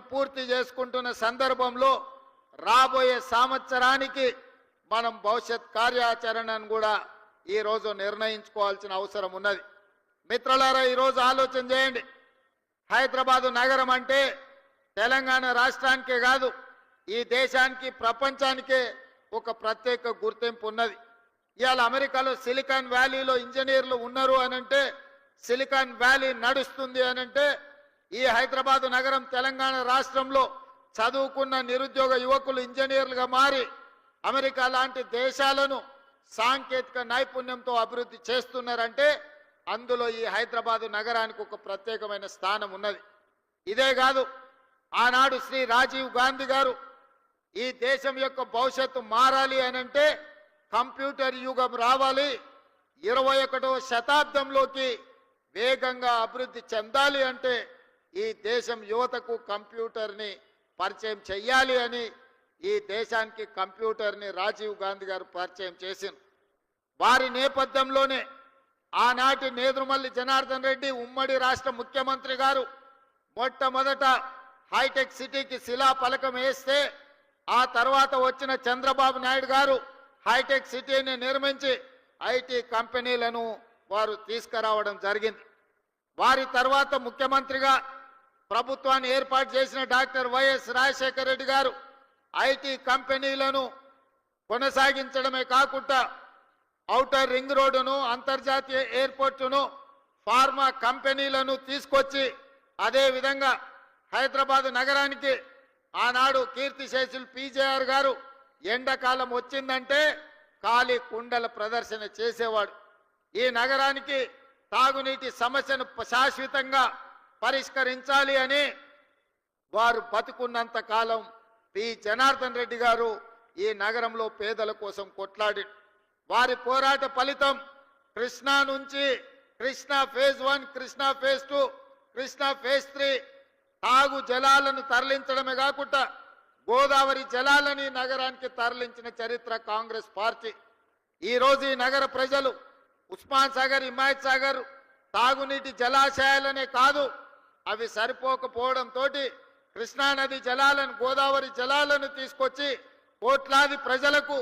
పూర్తి చేసుకుంటున్న సందర్భంలో రాబోయే సంవత్సరానికి మనం భవిష్యత్ కార్యాచరణను కూడా ఈరోజు నిర్ణయించుకోవాల్సిన అవసరం ఉన్నది. మిత్రులారా ఈరోజు ఆలోచన చేయండి. హైదరాబాదు నగరం అంటే తెలంగాణ రాష్ట్రానికే కాదు ఈ దేశానికి ప్రపంచానికే ఒక ప్రత్యేక గుర్తింపు ఉన్నది. ఇవాళ అమెరికాలో సిలికాన్ వ్యాలీలో ఇంజనీర్లు ఉన్నారు అనంటే సిలికాన్ వ్యాలీ నడుస్తుంది అనంటే ఈ హైదరాబాదు నగరం తెలంగాణ రాష్ట్రంలో చదువుకున్న నిరుద్యోగ యువకులు ఇంజనీర్లుగా మారి అమెరికా లాంటి దేశాలను సాంకేతిక నైపుణ్యంతో అభివృద్ధి చేస్తున్నారంటే అందులో ఈ హైదరాబాదు నగరానికి ఒక ప్రత్యేకమైన స్థానం ఉన్నది. ఇదే కాదు ఆనాడు శ్రీ రాజీవ్ గాంధీ గారు ఈ దేశం యొక్క భవిష్యత్తు మారాలి అనంటే కంప్యూటర్ యుగం రావాలి ఇరవై ఒకటో శతాబ్దంలోకి వేగంగా అభివృద్ధి చెందాలి అంటే ఈ దేశం యువతకు కంప్యూటర్ని పరిచయం చెయ్యాలి అని ఈ దేశానికి కంప్యూటర్ని రాజీవ్ గాంధీ గారు పరిచయం చేసింది వారి నేపథ్యంలోనే ఆనాటి నేదురుమల్లి జనార్దన్ రెడ్డి ఉమ్మడి రాష్ట్ర ముఖ్యమంత్రి గారు మొట్టమొదట హైటెక్ సిటీకి శిలా పలకం వేస్తే ఆ తర్వాత వచ్చిన చంద్రబాబు నాయుడు గారు హైటెక్ సిటీని నిర్మించి ఐటీ కంపెనీలను వారు తీసుకురావడం జరిగింది. వారి తర్వాత ముఖ్యమంత్రిగా ప్రభుత్వాన్ని ఏర్పాటు చేసిన డాక్టర్ వైఎస్ రాజశేఖర రెడ్డి గారు ఐటీ కంపెనీలను కొనసాగించడమే కాకుండా ఔటర్ రింగ్ రోడ్డును అంతర్జాతీయ ఎయిర్పోర్టును ఫార్మా కంపెనీలను తీసుకొచ్చి అదే విధంగా హైదరాబాద్ నగరానికి ఆనాడు కీర్తిశేషులు పీజేఆర్ గారు ఎండాకాలం వచ్చిందంటే ఖాళీ కుండల ప్రదర్శన చేసేవాడు. ఈ నగరానికి తాగునీటి సమస్యను శాశ్వతంగా పరిష్కరించాలి అని వారు బతుకున్నంత కాలం పి. జనార్దన్ రెడ్డి గారు ఈ నగరంలో పేదల కోసం కొట్లాడి వారి పోరాట ఫలితం కృష్ణా నుంచి Krishna phase one Krishna phase two Krishna phase three తాగు జలాలను తరలించడమే కాకుండా గోదావరి జలాలని నగరానికి తరలించిన చరిత్ర కాంగ్రెస్ పార్టీ. ఈ రోజు ఈ నగర ప్రజలు ఉస్మాన్ సాగర్ హిమాయత్ సాగర్ తాగునీటి జలాశయాలనే కాదు అవి సరిపోకపోవడంతో కృష్ణానది జలాలను గోదావరి జలాలను తీసుకొచ్చి కోట్లాది ప్రజలకు